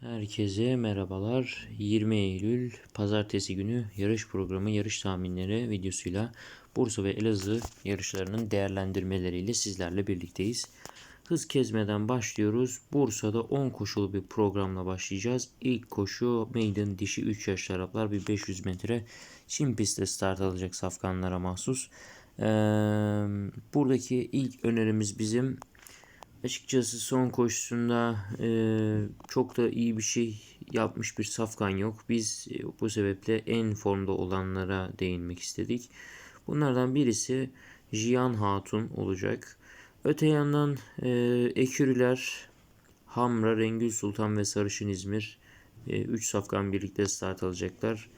Herkese merhabalar. 20 Eylül Pazartesi günü yarış programı yarış tahminleri videosuyla Bursa ve Elazığ yarışlarının değerlendirmeleriyle sizlerle birlikteyiz. Hız kezmeden başlıyoruz. Bursa'da 10 koşulu bir programla başlayacağız. İlk koşu maiden dişi 3 yaşlı Araplar bir 500 metre Çin pistte start alacak safkanlara mahsus. Ee, buradaki ilk önerimiz bizim Açıkçası son koşusunda e, çok da iyi bir şey yapmış bir safkan yok. Biz e, bu sebeple en formda olanlara değinmek istedik. Bunlardan birisi Jiyan Hatun olacak. Öte yandan e, Ekürüler, Hamra, Rengül Sultan ve Sarışın İzmir 3 safkan birlikte start alacaklar.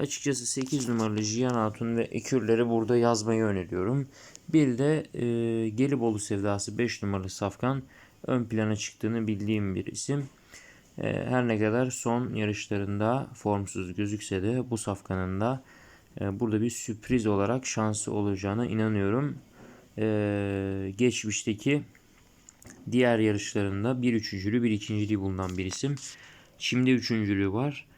Açıkçası 8 numaralı Jiyan Hatun ve Ekürleri burada yazmayı öneriyorum. Bir de e, Gelibolu Sevdası 5 numaralı Safkan ön plana çıktığını bildiğim bir isim. E, her ne kadar son yarışlarında formsuz gözükse de bu Safkan'ın da e, burada bir sürpriz olarak şansı olacağına inanıyorum. E, geçmişteki diğer yarışlarında bir üçüncülü bir ikinciliği bulunan bir isim. Şimdi üçüncülüğü var.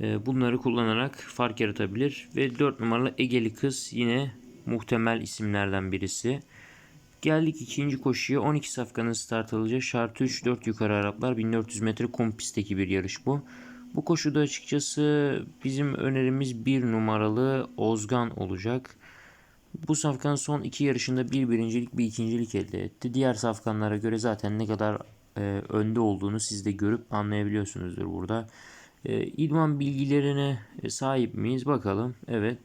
E, bunları kullanarak fark yaratabilir. Ve 4 numaralı Egeli Kız yine muhtemel isimlerden birisi. Geldik ikinci koşuya. 12 safkanın start alacağı şart 3 4 yukarı Araplar 1400 metre kum pistteki bir yarış bu. Bu koşuda açıkçası bizim önerimiz bir numaralı Ozgan olacak. Bu safkan son iki yarışında bir birincilik bir ikincilik elde etti. Diğer safkanlara göre zaten ne kadar e, önde olduğunu siz de görüp anlayabiliyorsunuzdur burada. E, idman bilgilerine sahip miyiz bakalım. Evet.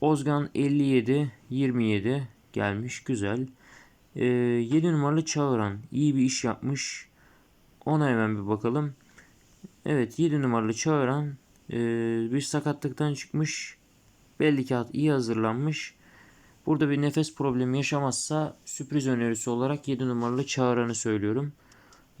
Ozgan 57 27 gelmiş güzel. E, 7 numaralı Çağıran iyi bir iş yapmış. Ona hemen bir bakalım. Evet 7 numaralı Çağıran e, bir sakatlıktan çıkmış. Belli ki iyi hazırlanmış. Burada bir nefes problemi yaşamazsa sürpriz önerisi olarak 7 numaralı Çağıran'ı söylüyorum.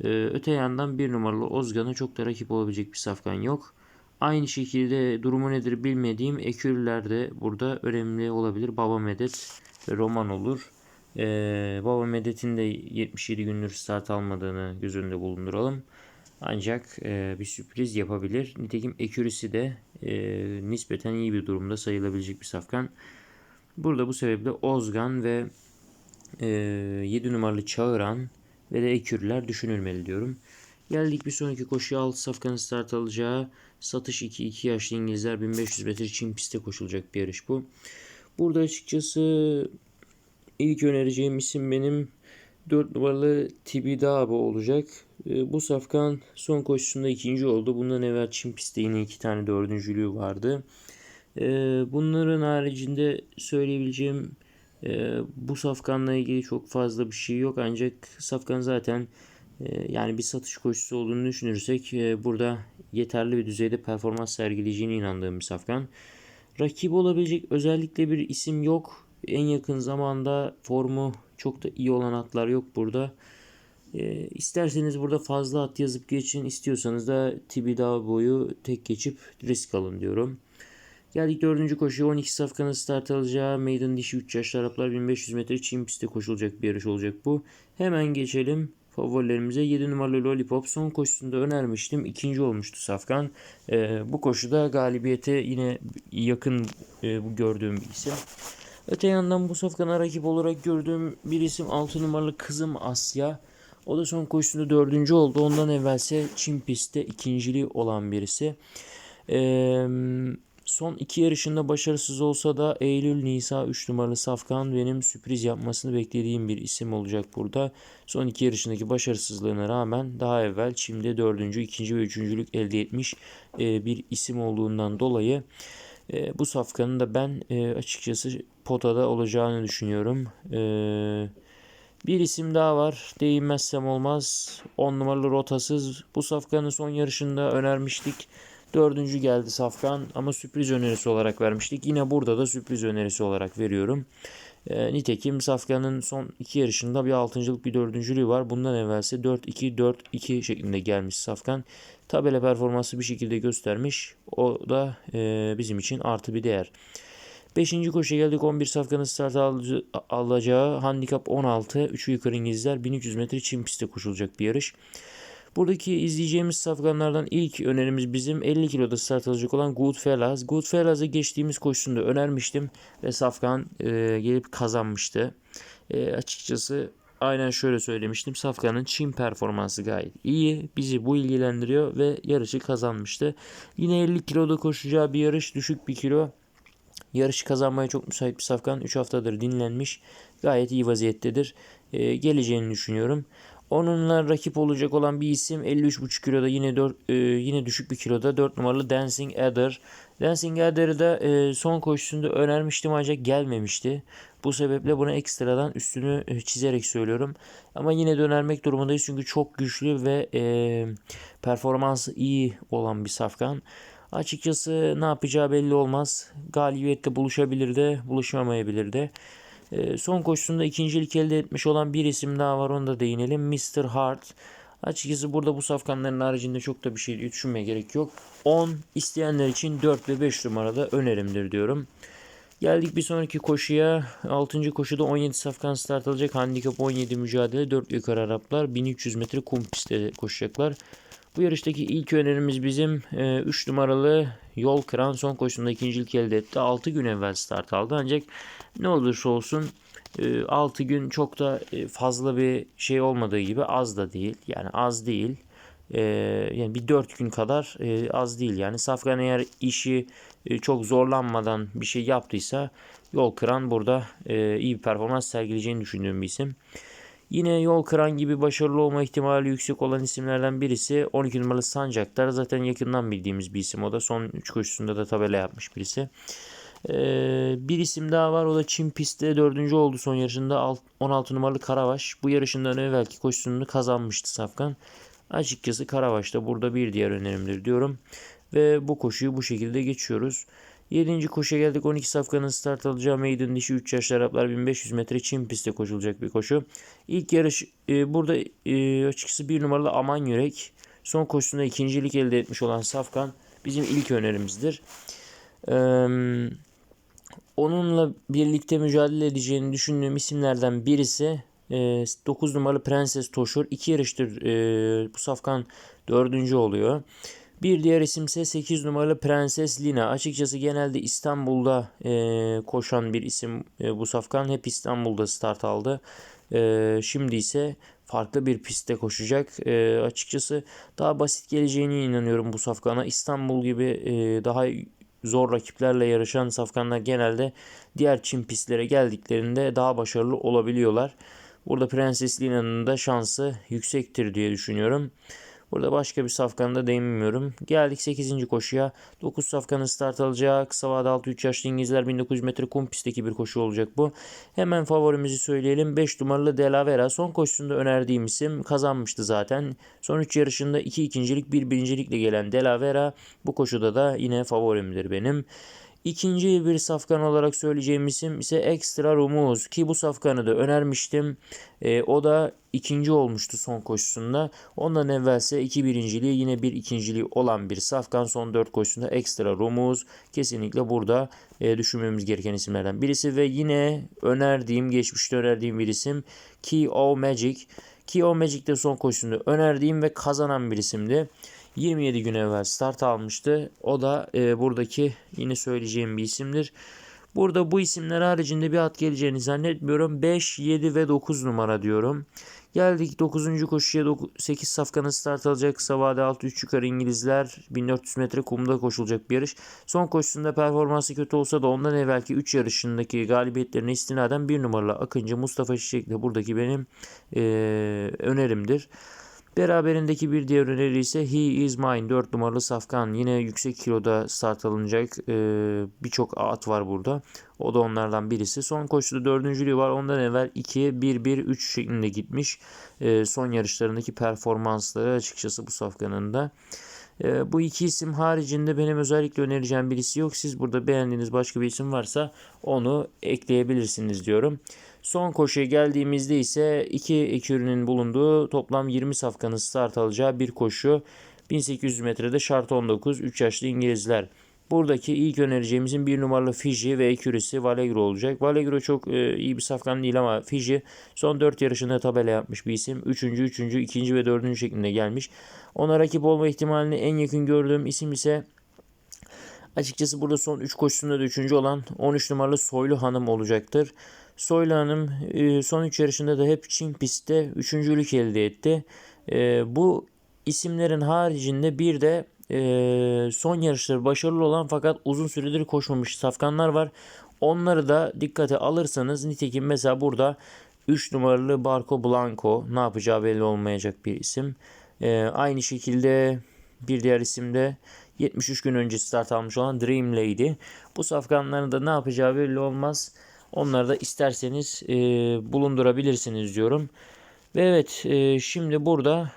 Ee, öte yandan 1 numaralı Ozgan'a çok da rakip olabilecek bir safkan yok. Aynı şekilde durumu nedir bilmediğim ekürler de burada önemli olabilir. Baba Medet Roman olur. Ee, Baba Medet'in de 77 gündür start almadığını göz önünde bulunduralım. Ancak e, bir sürpriz yapabilir. Nitekim ekürisi de e, nispeten iyi bir durumda sayılabilecek bir safkan. Burada bu sebeple Ozgan ve e, 7 numaralı Çağıran ve de ekürler düşünülmeli diyorum. Geldik bir sonraki koşuya 6 safkanın start alacağı satış 2 2 yaşlı İngilizler 1500 metre Çin pistte koşulacak bir yarış bu. Burada açıkçası ilk önereceğim isim benim 4 numaralı Tibidabo olacak. Ee, bu safkan son koşusunda ikinci oldu. Bundan evvel Çin pistte yine iki tane dördüncülüğü vardı. Ee, bunların haricinde söyleyebileceğim e, bu safkanla ilgili çok fazla bir şey yok. Ancak safkan zaten e, yani bir satış koşusu olduğunu düşünürsek e, burada yeterli bir düzeyde performans sergileyeceğine inandığım bir safkan. Rakip olabilecek özellikle bir isim yok. En yakın zamanda formu çok da iyi olan atlar yok burada. E, isterseniz burada fazla at yazıp geçin. istiyorsanız da Tibidao boyu tek geçip risk alın diyorum. Geldik dördüncü koşuya 12 safkanın start alacağı Maiden dişi 3 yaşlı Araplar 1500 metre Çin pistte koşulacak bir yarış olacak bu. Hemen geçelim favorilerimize 7 numaralı Lollipop son koşusunda önermiştim. ikinci olmuştu Safkan. E, bu koşuda galibiyete yine yakın e, gördüğüm bir isim. Öte yandan bu Safkan'a rakip olarak gördüğüm bir isim 6 numaralı Kızım Asya. O da son koşusunda dördüncü oldu. Ondan evvelse Çin pistte ikinciliği olan birisi. Eee Son iki yarışında başarısız olsa da Eylül Nisa 3 numaralı Safkan benim sürpriz yapmasını beklediğim bir isim olacak burada. Son iki yarışındaki başarısızlığına rağmen daha evvel Çim'de dördüncü, ikinci ve üçüncülük elde etmiş e, bir isim olduğundan dolayı e, bu Safkan'ın da ben e, açıkçası potada olacağını düşünüyorum. Bir isim daha var. Değinmezsem olmaz. 10 numaralı rotasız. Bu Safkan'ın son yarışında önermiştik. Dördüncü geldi Safkan ama sürpriz önerisi olarak vermiştik. Yine burada da sürpriz önerisi olarak veriyorum. E, nitekim Safkan'ın son iki yarışında bir altıncılık bir dördüncülüğü var. Bundan evvelse 4-2-4-2 şeklinde gelmiş Safkan. Tabela performansı bir şekilde göstermiş. O da e, bizim için artı bir değer. Beşinci koşuya geldik. 11 safkanın start alacağı handikap 16. 3'ü yukarı İngilizler 1300 metre çim pistte koşulacak bir yarış. Buradaki izleyeceğimiz safkanlardan ilk önerimiz bizim 50 kiloda start alacak olan Goodfellas. Goodfellas'ı geçtiğimiz koşusunda önermiştim ve safkan e, gelip kazanmıştı. E, açıkçası aynen şöyle söylemiştim. Safkan'ın Çin performansı gayet iyi. Bizi bu ilgilendiriyor ve yarışı kazanmıştı. Yine 50 kiloda koşacağı bir yarış düşük bir kilo. Yarışı kazanmaya çok müsait bir Safkan. 3 haftadır dinlenmiş. Gayet iyi vaziyettedir. Ee, geleceğini düşünüyorum. Onunla rakip olacak olan bir isim 53,5 kiloda yine 4, e, yine düşük bir kiloda 4 numaralı Dancing Adder. Dancing Adder'ı da e, son koşusunda önermiştim ancak gelmemişti. Bu sebeple buna ekstradan üstünü e, çizerek söylüyorum. Ama yine de önermek durumundayız çünkü çok güçlü ve e, performansı iyi olan bir safkan. Açıkçası ne yapacağı belli olmaz. Galibiyette buluşabilir de buluşmamayabilir de. E, son koşusunda ikincilik elde etmiş olan bir isim daha var onu da değinelim. Mr. Hart. Açıkçası burada bu safkanların haricinde çok da bir şey düşünmeye gerek yok. 10 isteyenler için 4 ve 5 numarada önerimdir diyorum. Geldik bir sonraki koşuya. 6. koşuda 17 safkan start alacak. Handikap 17 mücadele. 4 yukarı Araplar. 1300 metre kum pistte koşacaklar. Bu yarıştaki ilk önerimiz bizim 3 e, numaralı Yol Kıran son koşusunda ikincilik elde etti. 6 gün evvel start aldı ancak ne olursa olsun 6 e, gün çok da e, fazla bir şey olmadığı gibi az da değil. Yani az değil. Yani bir 4 gün kadar az değil. Yani Safkan eğer işi çok zorlanmadan bir şey yaptıysa Yol Kıran burada iyi bir performans sergileyeceğini düşündüğüm bir isim. Yine yol kıran gibi başarılı olma ihtimali yüksek olan isimlerden birisi 12 numaralı Sancaktar. Zaten yakından bildiğimiz bir isim o da. Son 3 koşusunda da tabela yapmış birisi. Ee, bir isim daha var. O da Çin pistte 4. oldu son yarışında. 16 numaralı Karavaş. Bu yarışından evvelki koşusunu kazanmıştı Safkan. Açıkçası Karavaş da burada bir diğer önerimdir diyorum. Ve bu koşuyu bu şekilde geçiyoruz. 7. koşuya geldik. 12 safkanın start alacağı maiden dişi 3 yaşlı Araplar 1500 metre Çin pistte koşulacak bir koşu. İlk yarış e, burada e, açıkçası bir numaralı Aman Yürek. Son koşusunda ikincilik elde etmiş olan Safkan bizim ilk önerimizdir. Ee, onunla birlikte mücadele edeceğini düşündüğüm isimlerden birisi e, 9 numaralı Prenses Toşur. İki yarıştır e, bu Safkan dördüncü oluyor. Bir diğer isim ise 8 numaralı Prenses Lina. Açıkçası genelde İstanbul'da e, koşan bir isim e, bu safkan. Hep İstanbul'da start aldı. E, şimdi ise farklı bir pistte koşacak. E, açıkçası daha basit geleceğine inanıyorum bu safkana. İstanbul gibi e, daha zor rakiplerle yarışan safkanlar genelde diğer Çin pistlere geldiklerinde daha başarılı olabiliyorlar. Burada Prenses Lina'nın da şansı yüksektir diye düşünüyorum. Burada başka bir safkanda değinmiyorum. Geldik 8. koşuya. 9 safkanın start alacağı kısa vade 6-3 yaşlı İngilizler 1900 metre kum pistteki bir koşu olacak bu. Hemen favorimizi söyleyelim. 5 numaralı Delavera son koşusunda önerdiğim isim kazanmıştı zaten. Son 3 yarışında 2 ikincilik 1 birincilikle gelen Delavera bu koşuda da yine favorimdir benim. İkinci bir safkan olarak söyleyeceğim isim ise Extra Rumuz ki bu safkanı da önermiştim. E, o da ikinci olmuştu son koşusunda. Ondan evvelse iki birinciliği yine bir ikinciliği olan bir safkan son dört koşusunda Extra Rumuz kesinlikle burada e, düşünmemiz gereken isimlerden birisi ve yine önerdiğim geçmişte önerdiğim bir isim Key O Magic. Key O Magic de son koşusunda önerdiğim ve kazanan bir isimdi. 27 gün evvel start almıştı. O da e, buradaki yine söyleyeceğim bir isimdir. Burada bu isimler haricinde bir at geleceğini zannetmiyorum. 5, 7 ve 9 numara diyorum. Geldik 9. koşuya 8 safkanın start alacak. Kısa vade 6-3 yukarı İngilizler 1400 metre kumda koşulacak bir yarış. Son koşusunda performansı kötü olsa da ondan evvelki 3 yarışındaki galibiyetlerine istinaden 1 numaralı Akıncı Mustafa Çiçek de buradaki benim e, önerimdir. Beraberindeki bir diğer öneri ise He Is Mine 4 numaralı Safkan. Yine yüksek kiloda start alınacak ee, birçok at var burada. O da onlardan birisi. Son koşuda dördüncülüğü var. Ondan evvel 2, 1, 1, 3 şeklinde gitmiş. Ee, son yarışlarındaki performansları açıkçası bu Safkan'ın da. Ee, bu iki isim haricinde benim özellikle önereceğim birisi yok. Siz burada beğendiğiniz başka bir isim varsa onu ekleyebilirsiniz diyorum. Son koşuya geldiğimizde ise iki ekürünün bulunduğu toplam 20 safkanın start alacağı bir koşu. 1800 metrede şart 19 3 yaşlı İngilizler Buradaki ilk önereceğimizin bir numaralı Fiji ve ekürisi Valegro olacak. Valegro çok e, iyi bir safkan değil ama Fiji son 4 yarışında tabela yapmış bir isim. 3. 3. 2. ve 4. şeklinde gelmiş. Ona rakip olma ihtimalini en yakın gördüğüm isim ise açıkçası burada son 3 koşusunda da 3. olan 13 numaralı Soylu Hanım olacaktır. Soylu Hanım e, son 3 yarışında da hep Çin pistte 3.lük elde etti. E, bu isimlerin haricinde bir de e, son yarışları başarılı olan fakat uzun süredir koşmamış safkanlar var. Onları da dikkate alırsanız nitekim mesela burada 3 numaralı Barco Blanco ne yapacağı belli olmayacak bir isim. Aynı şekilde bir diğer isim de 73 gün önce start almış olan Dream Lady. Bu safkanların da ne yapacağı belli olmaz. Onları da isterseniz e, bulundurabilirsiniz diyorum. Ve evet e, şimdi burada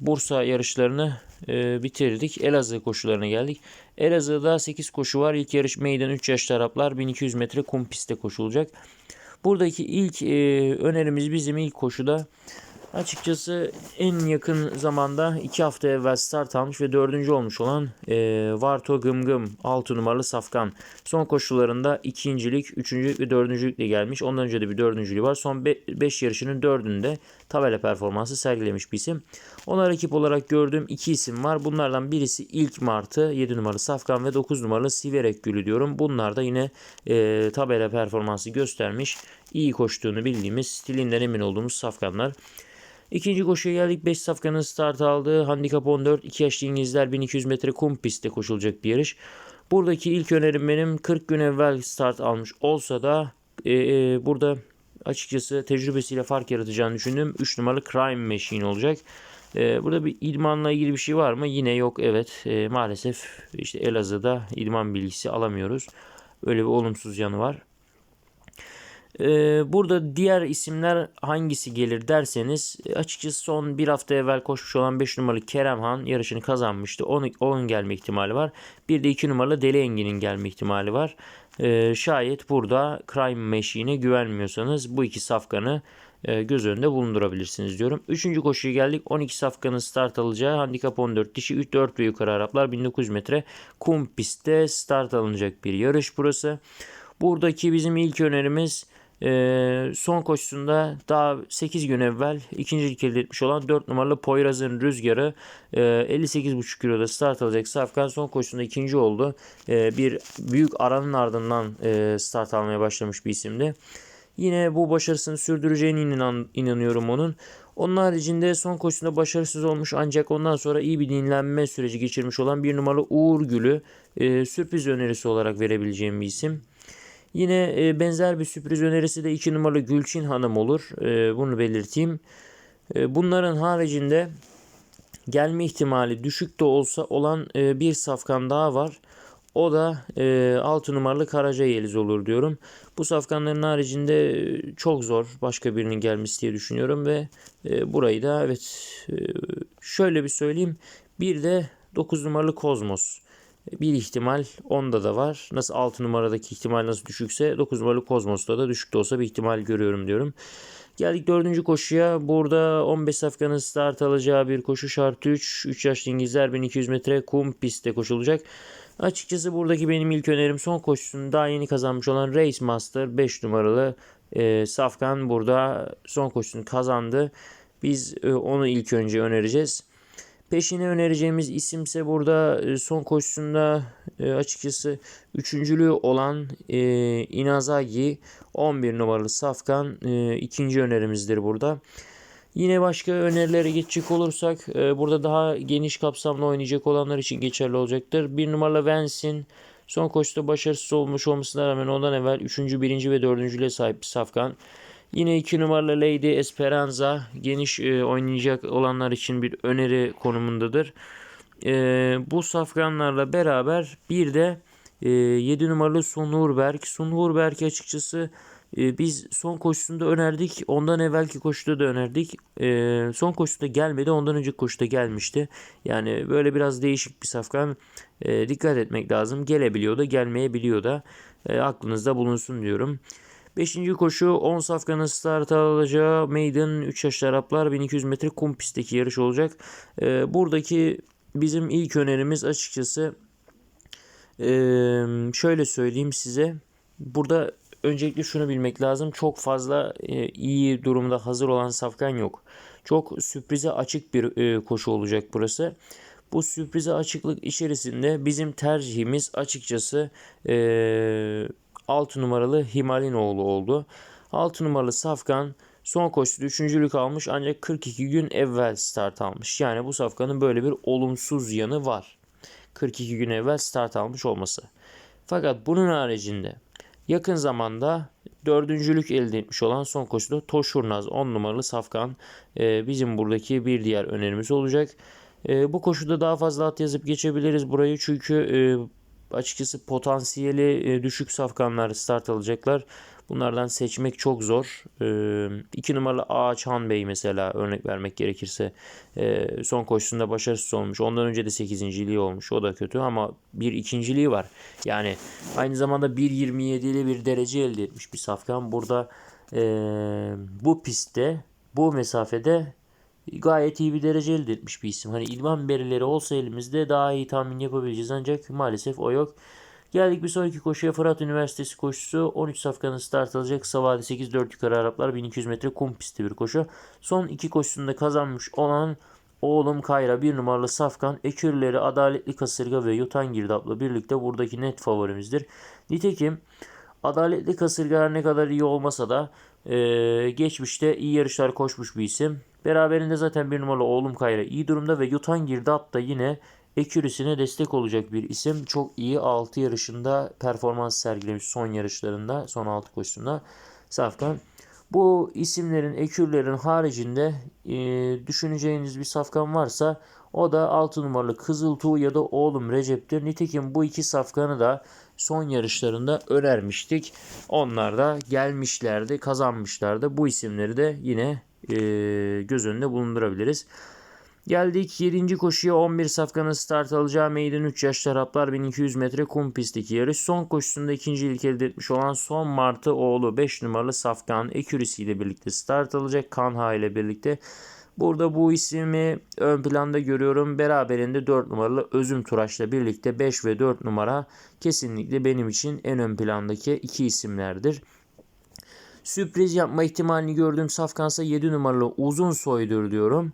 Bursa yarışlarını e, bitirdik. Elazığ koşularına geldik. Elazığ'da 8 koşu var. İlk yarış meydan 3 yaş taraflar 1200 metre kum pistte koşulacak. Buradaki ilk e, önerimiz bizim ilk koşuda Açıkçası en yakın zamanda 2 hafta evvel start almış ve 4. olmuş olan e, Varto Gımgım 6 numaralı Safkan. Son koşullarında ikincilik, üçüncülük ve dördüncülükle gelmiş. Ondan önce de bir dördüncülüğü var. Son 5 yarışının 4'ünde tabela performansı sergilemiş bir isim. Ona rakip olarak gördüğüm iki isim var. Bunlardan birisi ilk Martı 7 numaralı Safkan ve 9 numaralı Siverek Gülü diyorum. Bunlar da yine e, tabela performansı göstermiş. iyi koştuğunu bildiğimiz, stilinden emin olduğumuz Safkanlar. İkinci koşuya geldik. 5 safkanın start aldığı handikap 14. 2 yaşlı İngilizler 1200 metre kum pistte koşulacak bir yarış. Buradaki ilk önerim benim 40 gün evvel start almış olsa da e, e, burada açıkçası tecrübesiyle fark yaratacağını düşündüm. 3 numaralı Crime Machine olacak. E, burada bir idmanla ilgili bir şey var mı? Yine yok evet. E, maalesef işte Elazığ'da idman bilgisi alamıyoruz. Öyle bir olumsuz yanı var. Ee, burada diğer isimler hangisi gelir derseniz e, açıkçası son bir hafta evvel koşmuş olan 5 numaralı Kerem Han yarışını kazanmıştı. Onun, onun gelme ihtimali var. Bir de 2 numaralı Deli Engin'in gelme ihtimali var. Ee, şayet burada Crime Machine'e güvenmiyorsanız bu iki safkanı e, göz önünde bulundurabilirsiniz diyorum. Üçüncü koşuya geldik. 12 safkanın start alacağı handikap 14 dişi 3 4 ve yukarı Araplar 1900 metre kum pistte start alınacak bir yarış burası. Buradaki bizim ilk önerimiz e, son koşusunda daha 8 gün evvel ikincilik elde etmiş olan 4 numaralı Poyraz'ın rüzgarı e, 58,5 kiloda start alacak. Safkan son koşusunda ikinci oldu. E, bir büyük aranın ardından e, start almaya başlamış bir isimdi. Yine bu başarısını sürdüreceğine inan, inanıyorum onun. Onun haricinde son koşusunda başarısız olmuş ancak ondan sonra iyi bir dinlenme süreci geçirmiş olan bir numaralı Uğur Gül'ü e, sürpriz önerisi olarak verebileceğim bir isim. Yine e, benzer bir sürpriz önerisi de 2 numaralı Gülçin Hanım olur. E, bunu belirteyim. E, bunların haricinde gelme ihtimali düşük de olsa olan e, bir safkan daha var. O da e, 6 numaralı Karaca Yeliz olur diyorum. Bu safkanların haricinde e, çok zor başka birinin gelmesi diye düşünüyorum ve e, burayı da evet e, şöyle bir söyleyeyim. Bir de 9 numaralı Kozmos. Bir ihtimal onda da var. Nasıl 6 numaradaki ihtimal nasıl düşükse 9 numaralı Kozmos'ta da düşük de olsa bir ihtimal görüyorum diyorum. Geldik dördüncü koşuya. Burada 15 safkanın start alacağı bir koşu şartı 3. 3 yaşlı İngilizler 1200 metre kum pistte koşulacak. Açıkçası buradaki benim ilk önerim son koşusunu daha yeni kazanmış olan Race Master 5 numaralı e, Safkan burada son koşusunu kazandı. Biz e, onu ilk önce önereceğiz. Peşine önereceğimiz isimse burada e, son koşusunda e, açıkçası üçüncülüğü olan e, Inazagi 11 numaralı Safkan ikinci önerimizdir burada. Yine başka önerilere geçecek olursak burada daha geniş kapsamlı oynayacak olanlar için geçerli olacaktır. Bir numaralı Vensin son koşuda başarısız olmuş olmasına rağmen ondan evvel 3. 1. ve 4. sahip bir Safkan. Yine 2 numaralı Lady Esperanza geniş e, oynayacak olanlar için bir öneri konumundadır. E, bu safkanlarla beraber bir de e, 7 numaralı Sonurberg. Sonurberg açıkçası e, biz son koşusunda önerdik. Ondan evvelki koşuda da önerdik. E, son koşuda gelmedi. Ondan önceki koşuda gelmişti. Yani böyle biraz değişik bir safkan. E, dikkat etmek lazım. Gelebiliyor da gelmeyebiliyor da. E, aklınızda bulunsun diyorum. Beşinci koşu 10 safkanın start alacağı Maiden 3 yaşlı Araplar 1200 metre kum pistteki yarış olacak. Ee, buradaki bizim ilk önerimiz açıkçası Ee, şöyle söyleyeyim size. Burada öncelikle şunu bilmek lazım. Çok fazla e, iyi durumda hazır olan safkan yok. Çok sürprize açık bir e, koşu olacak burası. Bu sürprize açıklık içerisinde bizim tercihimiz açıkçası e, 6 numaralı Himalinoğlu oldu. 6 numaralı Safkan son koşuda üçüncülük almış ancak 42 gün evvel start almış. Yani bu Safkan'ın böyle bir olumsuz yanı var. 42 gün evvel start almış olması. Fakat bunun haricinde yakın zamanda dördüncülük elde etmiş olan son koşuda Toşurnaz 10 numaralı Safkan e, bizim buradaki bir diğer önerimiz olacak. E, bu koşuda daha fazla at yazıp geçebiliriz burayı çünkü e, açıkçası potansiyeli e, düşük safkanlar start alacaklar. Bunlardan seçmek çok zor. 2 numaralı Ağaç Han Bey mesela örnek vermek gerekirse e, son koşusunda başarısız olmuş. Ondan önce de 8.liği olmuş. O da kötü ama bir ikinciliği var. Yani aynı zamanda 1.27'li bir derece elde etmiş bir safkan. Burada e, bu pistte bu mesafede gayet iyi bir derece elde etmiş bir isim. Hani ilman verileri olsa elimizde daha iyi tahmin yapabileceğiz ancak maalesef o yok. Geldik bir sonraki koşuya Fırat Üniversitesi koşusu. 13 safkanın start alacak. Savadi 8 4 yukarı Araplar 1200 metre kum pisti bir koşu. Son iki koşusunda kazanmış olan Oğlum Kayra bir numaralı safkan ekürleri Adaletli Kasırga ve Yutan Girdap'la birlikte buradaki net favorimizdir. Nitekim Adaletli Kasırga her ne kadar iyi olmasa da e, geçmişte iyi yarışlar koşmuş bir isim. Beraberinde zaten bir numaralı Oğlum Kayra iyi durumda ve Yutan Girdap da yine Ekürüsüne destek olacak bir isim. Çok iyi 6 yarışında performans sergilemiş son yarışlarında, son 6 koşusunda Safkan. Bu isimlerin, ekürlerin haricinde e, düşüneceğiniz bir safkan varsa o da 6 numaralı Kızıltuğ ya da oğlum Recep'tir. Nitekim bu iki safkanı da son yarışlarında önermiştik. Onlar da gelmişlerdi, kazanmışlardı. Bu isimleri de yine e, göz önünde bulundurabiliriz. Geldik 7. koşuya 11 safkanın start alacağı meydan 3 yaş taraflar 1200 metre kum pistteki yarış. Son koşusunda ikinci ilk elde etmiş olan son Martı oğlu 5 numaralı safkan ekürisi ile birlikte start alacak. Kanha ile birlikte. Burada bu ismi ön planda görüyorum. Beraberinde 4 numaralı Özüm Turaş'la birlikte 5 ve 4 numara kesinlikle benim için en ön plandaki iki isimlerdir. Sürpriz yapma ihtimalini gördüğüm Safkansa 7 numaralı Uzun Soydur diyorum.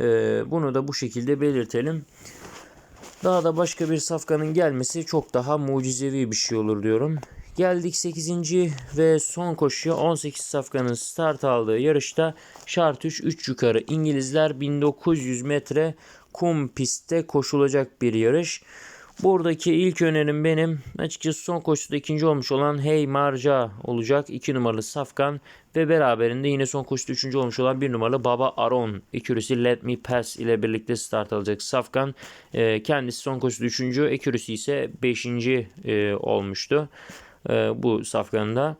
Ee, bunu da bu şekilde belirtelim. Daha da başka bir safkanın gelmesi çok daha mucizevi bir şey olur diyorum. Geldik 8. ve son koşuya 18 safkanın start aldığı yarışta şart 3 3 yukarı İngilizler 1900 metre kum pistte koşulacak bir yarış. Buradaki ilk önerim benim açıkçası son koşuda ikinci olmuş olan Hey Marca olacak. 2 numaralı Safkan ve beraberinde yine son koşuda üçüncü olmuş olan bir numaralı Baba Aron. İkürüsü Let Me Pass ile birlikte start alacak Safkan. E, kendisi son koşuda üçüncü, Ekürüsü ise beşinci e, olmuştu e, bu Safkan'da.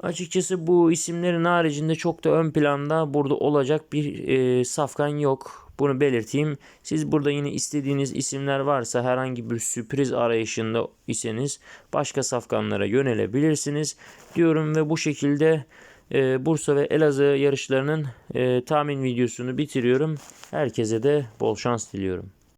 Açıkçası bu isimlerin haricinde çok da ön planda burada olacak bir e, safkan yok. Bunu belirteyim. Siz burada yine istediğiniz isimler varsa herhangi bir sürpriz arayışında iseniz başka safkanlara yönelebilirsiniz diyorum ve bu şekilde e, Bursa ve Elazığ yarışlarının e, tahmin videosunu bitiriyorum. Herkese de bol şans diliyorum.